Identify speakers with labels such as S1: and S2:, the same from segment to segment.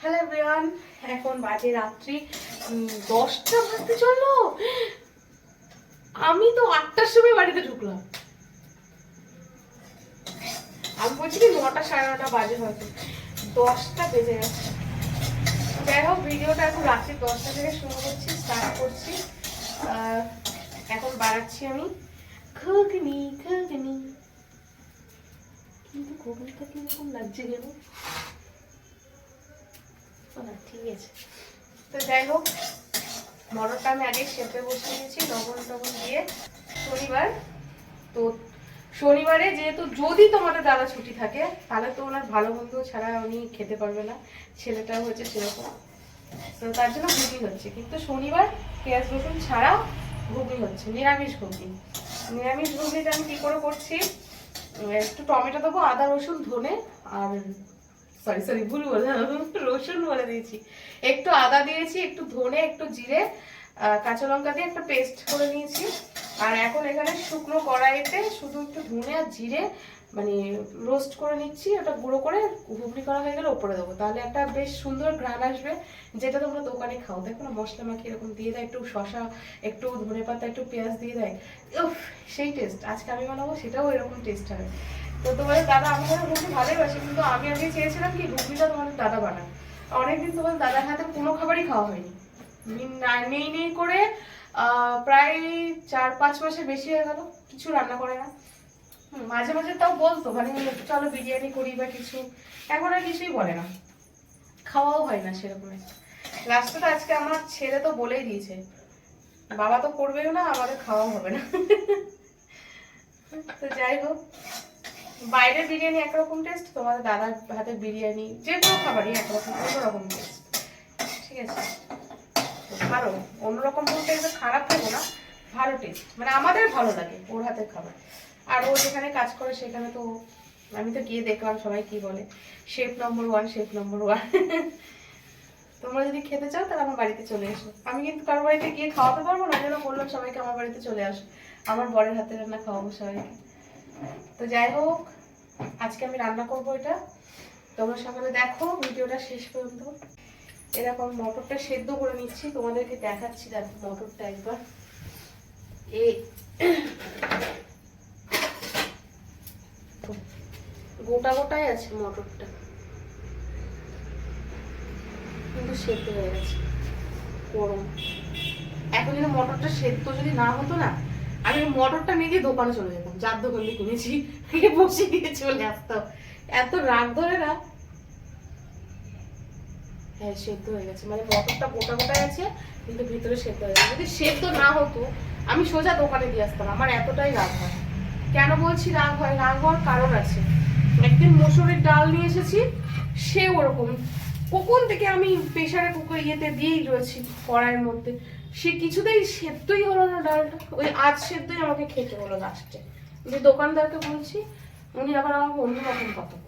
S1: Hello everyone এখন বাজে রাত্রি দশটা বাজতে চলল। আমি তো আটটার সময় বাড়িতে ঢুকলাম। আমি বলছি কি, নটা সাড়ে নটা বাজে হয়তো। দশটা বেজে গেছে। যাই হোক, ভিডিওটা এখন রাত্রি দশটা থেকে শুরু করছি স্টার্ট করছি। এখন বাড়াচ্ছি আমি। ঘুগনি ঘুগনি। কিন্তু ঘুগনিটা কীরকম লাগছে কেন না, ঠিক আছে। তো যাই হোক, মটরটা আমি আগে সেপে বসিয়ে দিয়েছি, লবণ টবণ দিয়ে। শনিবার, তো শনিবারে যেহেতু যদি তোমাদের দাদা ছুটি থাকে, তাহলে তো ওনার ভালো মন্দ ছাড়া উনি খেতে পারবে না। ছেলেটা হচ্ছে সেরকম। তো তার জন্য ঘুগনি হচ্ছে। কিন্তু শনিবার পেঁয়াজ রসুন ছাড়া ঘুগনি হচ্ছে, নিরামিষ ঘুগনি। নিরামিষ ঘুগনিটা আমি কি করে করছি একটু টমেটো দেবো, আদা, রসুন, ধনে আর সরি সরি ভুল বললাম, রসুন বলে দিয়েছি। একটু আদা দিয়েছি, একটু ধনে, একটু জিরে কাঁচা লঙ্কা দিয়ে একটা পেস্ট করে নিয়েছি। আর এখন এখানে শুকনো কড়াইতে শুধু একটু ধনে আর জিরে মানে রোস্ট করে নিচ্ছি, ওটা গুঁড়ো করে ঘুগনি করা হয়ে গেলে ওপরে দেবো। তাহলে একটা বেশ সুন্দর ঘ্রাণ আসবে, যেটা তোমরা দোকানে খাও। দেখো না, মশলা মাখিয়ে এরকম দিয়ে দেয়, একটু শশা একটু ধনে পাতা, একটু পেঁয়াজ দিয়ে দেয়। উফ, সেই টেস্ট আজকে আমি বানাবো, সেটাও এরকম টেস্ট হবে। তো তোমাদের দাদা আমি ধরো ঘুগনি ভালোই বাসি কিন্তু আমি আগে চেয়েছিলাম কি ঘুগনিটা তোমাদের দাদা বানান অনেকদিন তোমাদের দাদার হাতে কোনো খাবারই খাওয়া হয়নি। নেই নেই করে প্রায় চার পাঁচ মাসের বেশি হয়ে গেল, কিছু রান্না করে না। মাঝে মাঝে তাও বলতো মানে চলো বিরিয়ানি করি বা কিছু। এখন আর কিছুই বলে না। খাওয়াও হয় না সেরকম লাস্টে তো আজকে আমার ছেলে তো বলেই দিয়েছে, বাবা তো করবেও না, আমাদের খাওয়াও হবে না। তো যাই হোক, বাইরের বিরিয়ানি একরকম টেস্ট তোমাদের দাদার হাতের বিরিয়ানি, যে কোনো খাবারই একরকম, অন্যরকম টেস্ট ঠিক আছে। ভালো, অন্যরকম বলতে যে খারাপ থাকব না, ভালো টেস্ট মানে আমাদের ভালো লাগে ওর হাতের খাবার। আর ও যেখানে কাজ করে সেখানে তো আমি তো গিয়ে দেখলাম সবাই কি বলে chef number one chef number one তোমরা যদি খেতে চাও তাহলে আমার বাড়িতে চলে এসো। আমি কিন্তু কারোর বাড়িতে গিয়ে খাওয়াতে পারব না যেন বললাম সবাইকে আমার বাড়িতে চলে আসো। আমার বরের হাতে রান্না খাওয়াবো সবাইকে। তো যাই হোক, আজকে আমি রান্না করব এটা। তোমরা সকালে দেখো, ভিডিওটা শেষ পর্যন্ত। এরকম মটরটা সেদ্ধ করে নিচ্ছি, তোমাদেরকে দেখাচ্ছি, দেখো মটরটা একবার। এই গোটা গোটাই আছে মটরটা। কিন্তু সেদ্ধ হয়ে গেছে, গরম। এখন যদি মটরটা সেদ্ধ যদি না হতো না, আমি মটরটা নিয়ে গিয়ে দোকানে চলে যেতাম, যার দোকান দিয়ে কিনেছি। বসে দিয়ে চলে আসতাম। এত রাগ ধরে না হ্যাঁ সেদ্ধ হয়ে গেছে। মানে মটরটা গোটা গোটা আছে, কিন্তু ভিতরে সেদ্ধ হয়ে গেছে। যদি সেদ্ধ না হতো, আমি সোজা দোকানে দিয়ে আসতাম। আমার এতটাই রাগ হয়। কেন বলছি রাগ হয়? রাগ হওয়ার কারণ আছে। একদিন মসুরের ডাল নিয়ে এসেছি, সে ওরকম। কখন থেকে আমি প্রেশারে কুকার ইয়েতে দিয়েই রয়েছি কড়াইয়ের মধ্যে। সে কিছুতেই সেদ্ধই হলো না ডালটা। ওই আজ সেদ্ধই আমাকে খেতে হলো লাস্টে যে দোকানদারকে বলছি, উনি আবার আমাকে অন্যরকম কথা বলছে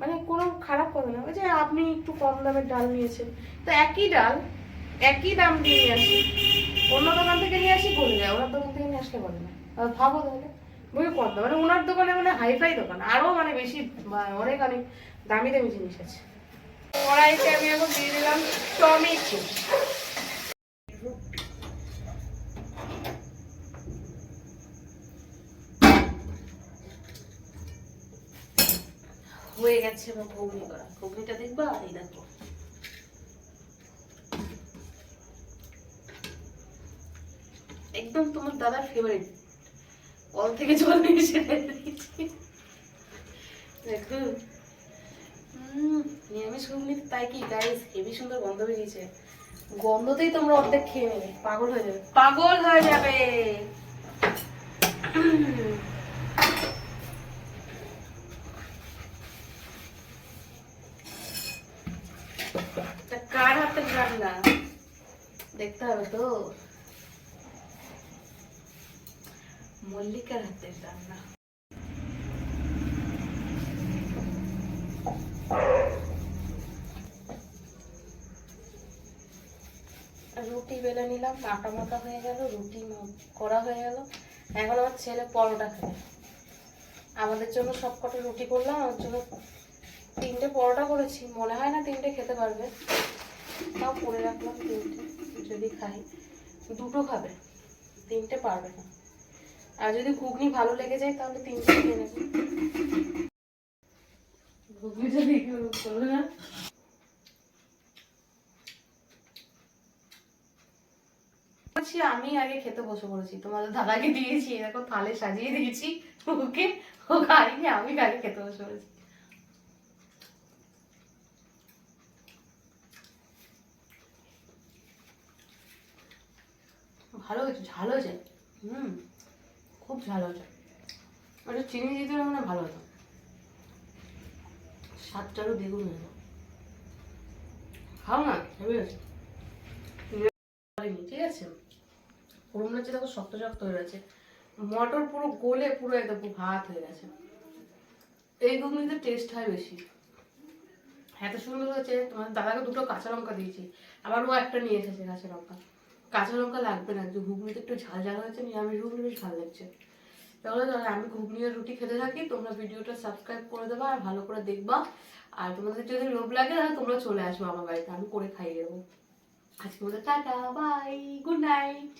S1: মানে কোনো খারাপ কথা না যে আপনি একটু কম দামের ডাল নিয়েছেন। তো একই ডাল, একই দাম দিয়ে নিয়ে আসি। অন্য দোকান থেকে নিয়ে আসি বলে যায়। ওনার দোকান থেকে নিয়ে আসলে বলে না। ভাবো তাহলে। বই কত মানে ওনার দোকানে মানে হাইফাই দোকান। আরও মানে বেশি অনেক অনেক দামি দামি জিনিস আছে। কড়াইতে আমি এখন দিয়ে দিলাম টমেটো। হয়ে গেছে আমার ঘুগনি করা। ঘুগনিটা দেখবা? এই দেখো। একদম তোমার দাদার ফেভারিট কল থেকে জল নিয়ে এসে দেখো। নিরামিষ ঘুগনি তাই কি গাইস হেভি সুন্দর গন্ধ বেরিয়েছে। গন্ধতেই তোমরা অর্ধেক খেয়ে নেবে। পাগল হয়ে যাবে। পাগল হয়ে যাবে উম। তা কার হাতের রান্না। দেখতে হবে তো। মল্লিকার হাতের রান্না। রুটি বেলে নিলাম, আটা মাখা হয়ে গেল, রুটি করা হয়ে গেল। এখন আমার ছেলে পরোটা খাবে আমাদের জন্য সব কটা রুটি করলাম আমার জন্য তিনটে পরোটা করেছি। মনে হয় না তিনটে খেতে পারবে। তাও করে রাখলাম তিনটে যদি খাই। দুটো খাবে, তিনটে পারবে না। আর যদি ঘুগনি ভালো লেগে যায়, তাহলে তিনটে খেয়ে নেবে। আমি আগে খেতে বসে পড়েছি। তোমাদের দাদাকে দিয়েছি, এরকম থালে সাজিয়ে দিয়েছি। ওকে, ও খাইনি আমি আগে খেতে বসে পড়েছি। ভালো হয়েছে, ঝাল হয়েছে। হুম, খুব ঝাল হয়েছে। ওটা চিনি দিতে মানে ভালো হতো। স্বাদটারও দ্বিগুণ হয়ে খাও না, হেভি ঠিক আছে? মনে হচ্ছে দেখো শক্ত শক্ত হয়ে গেছে। মটর পুরো গলে পুরো একদম ভাত হয়ে গেছে। এই ঘুগনিতে টেস্ট হয় বেশি। এত সুন্দর হয়েছে তোমার দাদাকে দুটো কাঁচা লঙ্কা দিয়েছি। আবার ও একটা নিয়ে এসেছে কাঁচা লঙ্কা। কাঁচা লঙ্কা লাগবে না, যে ঘুগনিতে একটু ঝাল ঝাল হয়েছে নিরামিষ ঘুগনি বেশ ভালো লাগছে। তাহলে তাহলে আমি ঘুগনি আর রুটি খেতে থাকি, তোমরা ভিডিওটা সাবস্ক্রাইব করে দেবা আর ভালো করে দেখবা। আর তোমাদের যদি লোভ লাগে, তাহলে তোমরা চলে আসব আমার বাড়িতে, আমি করে খাইয়ে দেবো। আজকে মতো টাটা বাই গুড নাইট